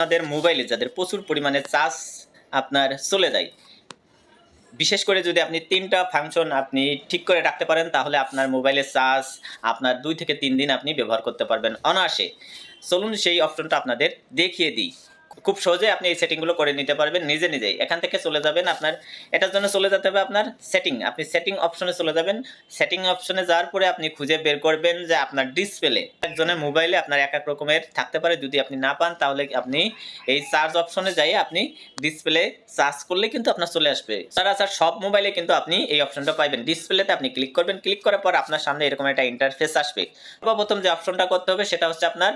আপনাদের মোবাইলে যাদের প্রচুর পরিমাণে চার্জ আপনার চলে যায়, বিশেষ করে যদি আপনি তিনটা ফাংশন আপনি ঠিক করে রাখতে পারেন, তাহলে আপনার মোবাইলের চার্জ আপনার দুই থেকে তিন দিন আপনি ব্যবহার করতে পারবেন অনায়াসে। চলুন সেই অপশনটা আপনাদের দেখিয়ে দিই। খুব সহজে আপনি এই সেটিংগুলো করে নিতে পারবেন নিজে নিজেই। এখান থেকে চলে যাবেন আপনার, এটার জন্য চলে যেতে হবে আপনার সেটিং আপনি সেটিং অপশনে চলে যাবেন। সেটিং অপশনে যাওয়ার পরে আপনি খুঁজে বের করবেন যে আপনার ডিসপ্লে একজনের মোবাইলে আপনার এক এক রকমের থাকতে পারে। যদি আপনি না পান, তাহলে আপনি এই চার্জ অপশনে যাই আপনি ডিসপ্লে চার্জ করলে কিন্তু আপনার চলে আসবে। সচরাচর সব মোবাইলে কিন্তু আপনি এই অপশনটা পাইবেন। ডিসপ্লেতে আপনি ক্লিক করবেন। ক্লিক করার পর আপনার সামনে এরকম একটা ইন্টারফেস আসবে। সর্বপ্রথম যে অপশনটা করতে হবে, সেটা হচ্ছে আপনার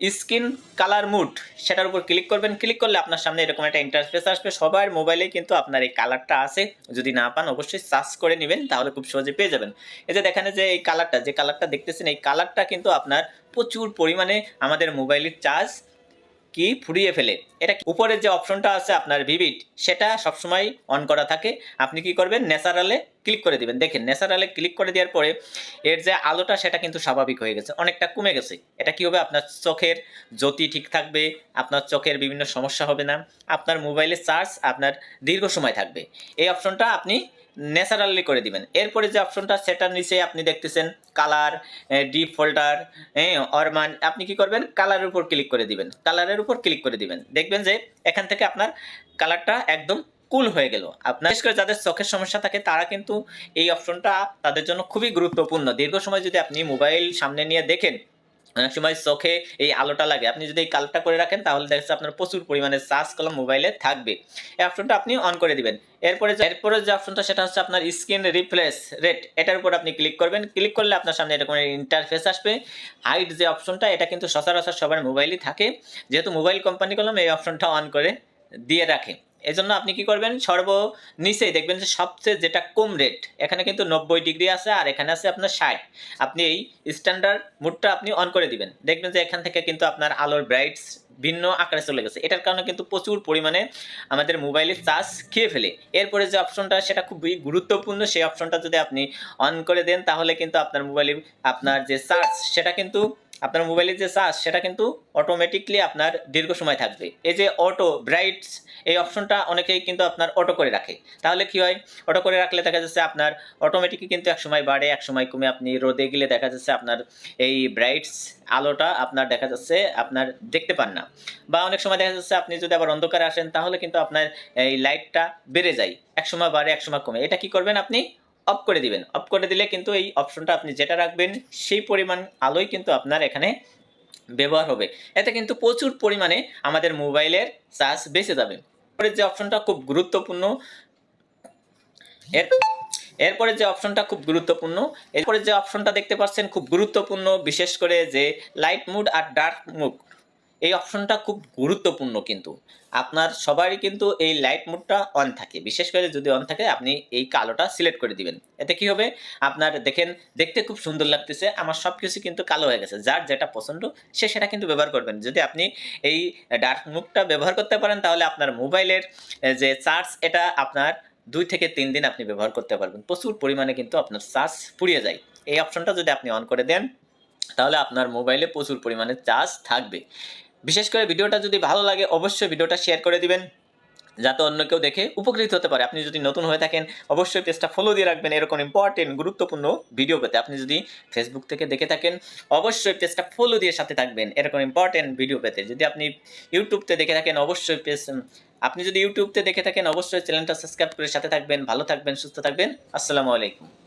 স্ক্রিন কালার মুড, সেটার উপর ক্লিক করবেন। ক্লিক করলে আপনার সামনে এরকম একটা ইন্টারফেস আসবে। সবার মোবাইলে কিন্তু আপনার এই কালারটা আছে। যদি না পান, অবশ্যই সার্চ করে নেবেন, তাহলে খুব সহজে পেয়ে যাবেন। এই যে দেখেন যে এই কালারটা, যে কালারটা দেখতেছেন, এই কালারটা কিন্তু আপনার প্রচুর পরিমাণে আমাদের মোবাইলের চার্জ কি ফুরিয়ে ফেলে? এটা উপরের যে অপশনটা আছে আপনার ভিভিড সেটা সবসময় অন করা থাকে। আপনি কি করবেন? ন্যাচারালে ক্লিক করে দিবেন। দেখেন, ন্যাচারালে ক্লিক করে দেওয়ার পরে এর যে আলোটা, সেটা কিন্তু স্বাভাবিক হয়ে গেছে। অনেকটা কমে গেছে। এটা কি হবে? আপনার চোখের জ্যোতি ঠিক থাকবে। আপনার চোখের বিভিন্ন সমস্যা হবে না। আপনার মোবাইলের চার্জ আপনার দীর্ঘ সময় থাকবে। এই অপশনটা আপনি ন্যাচারালি করে দিবেন। এরপরে যে অপশনটা সেটার নিচে আপনি দেখতেছেন কালার ডিপ ফোল্ডার হ্যাঁ অরমান, আপনি কি করবেন? কালারের উপর ক্লিক করে দিবেন। কালারের উপর ক্লিক করে দিবেন। দেখবেন যে এখান থেকে আপনার কালারটা একদম কুল হয়ে গেল। আপনার বিশেষ করে যাদের চোখের সমস্যা থাকে, তারা কিন্তু এই অপশনটা তাদের জন্য খুবই গুরুত্বপূর্ণ। দীর্ঘ সময় যদি আপনি মোবাইল সামনে নিয়ে দেখেন অনেক সময় চোখে এই আলোটা লাগে। আপনি যদি এই কালারটা করে রাখেন, তাহলে দেখা আপনার প্রচুর পরিমাণে চার্জ কলম মোবাইলে থাকবে। এই অপশনটা আপনি অন করে দিবেন। এরপরে এরপরে যে অপশনটা, সেটা হচ্ছে আপনার স্ক্রিন রিফ্রেশ রেট। এটার উপর আপনি ক্লিক করবেন। ক্লিক করলে আপনার সামনে এরকম ইন্টারফেস আসবে। হাইট যে অপশনটা, এটা কিন্তু সচরাচর সবার মোবাইলই থাকে। যেহেতু মোবাইল কোম্পানি কলম, এই অপশনটা অন করে দিয়ে রাখে। এজন্য আপনি কি করবেন? সর্ব নিচেই দেখবেন যে সবচেয়ে যেটা কম রেট এখানে কিন্তু নব্বই ডিগ্রি আছে আর এখানে আছে আপনার ষাট। আপনি এই স্ট্যান্ডার্ড মুডটা আপনি অন করে দিবেন। দেখবেন যে এখান থেকে কিন্তু আপনার আলোর ব্রাইটস ভিন্ন আকারে চলে গেছে। এটার কারণে কিন্তু প্রচুর পরিমাণে আমাদের মোবাইলের চার্জ খেয়ে ফেলে। এরপরে যে অপশনটা সেটা খুবই গুরুত্বপূর্ণ, সেই অপশনটা যদি আপনি অন করে দেন, তাহলে কিন্তু আপনার মোবাইলে আপনার যে চার্জ সেটা কিন্তু আপনার মোবাইলের যে চার্জ সেটা কিন্তু অটোমেটিকলি আপনার দীর্ঘ সময় থাকবে। এই যে অটো ব্রাইটস এই অপশনটা অনেকেই কিন্তু আপনার অটো করে রাখে। তাহলে কি হয়? অটো করে রাখলে দেখা যাচ্ছে আপনার অটোমেটিকলি কিন্তু এক সময় বাড়ে এক সময় কমে। আপনি রোদে গেলে দেখা যাচ্ছে আপনার এই ব্রাইটস আলোটা আপনার দেখা যাচ্ছে আপনার দেখতে পান না। বা অনেক সময় দেখা যাচ্ছে আপনি যদি আবার অন্ধকারে আসেন, তাহলে কিন্তু আপনার এই লাইটটা বেড়ে যায়। এক সময় বাড়ে এক সময় কমে। এটা কি করবেন আপনি? অফ করে দিবেন। অফ করে দিলে কিন্তু এই অপশনটা আপনি যেটা রাখবেন, সেই পরিমাণ আলোই কিন্তু আপনার এখানে ব্যবহার হবে। এতে কিন্তু প্রচুর পরিমাণে আমাদের মোবাইলের চার্জ বেঁচে যাবে। পরের যে অপশনটা খুব গুরুত্বপূর্ণ, এর এরপরে যে অপশনটা খুব গুরুত্বপূর্ণ, এরপরে যে অপশনটা দেখতে পাচ্ছেন খুব গুরুত্বপূর্ণ, বিশেষ করে যে লাইট মুড আর ডার্ক মুড এই অপশনটা খুব গুরুত্বপূর্ণ কিন্তু। আপনার সবারই কিন্তু এই লাইট মুডটা অন থাকে। বিশেষ করে যদি অন থাকে, আপনি এই কালোটা সিলেক্ট করে দিবেন। এতে কি হবে? আপনার দেখেন, দেখতে খুব সুন্দর লাগতেছে। আমার সব কিছু কিন্তু কালো হয়ে গেছে। যার যেটা পছন্দ, সে সেটা কিন্তু ব্যবহার করবেন। যদি আপনি এই ডার্ক মুডটা ব্যবহার করতে পারেন, তাহলে আপনার মোবাইলের যে চার্জ এটা আপনার দুই থেকে তিন দিন আপনি ব্যবহার করতে পারবেন। প্রচুর পরিমাণে কিন্তু আপনার চার্জ পুড়িয়ে যায়। এই অপশনটা যদি আপনি অন করে দেন, তাহলে আপনার মোবাইলে প্রচুর পরিমাণে চার্জ থাকবে। বিশেষ করে ভিডিওটা যদি ভালো লাগে, অবশ্যই ভিডিওটা শেয়ার করে দিবেন, যাতে অন্য কেউ দেখে উপকৃত হতে পারে। আপনি যদি নতুন হয়ে থাকেন, অবশ্যই পেজটা ফলো দিয়ে রাখবেন। এরকম ইম্পর্টেন্ট গুরুত্বপূর্ণ ভিডিও পেতে। আপনি যদি ফেসবুক থেকে দেখে থাকেন, অবশ্যই পেজটা ফলো দিয়ে সাথে থাকবেন। এরকম ইম্পর্টেন্ট ভিডিও পেতে। যদি আপনি ইউটিউবতে দেখে থাকেন, অবশ্যই পেজ আপনি যদি ইউটিউবতে দেখে থাকেন, অবশ্যই চ্যানেলটা সাবস্ক্রাইব করে সাথে থাকবেন। ভালো থাকবেন, সুস্থ থাকবেন। আসসালামু আলাইকুম।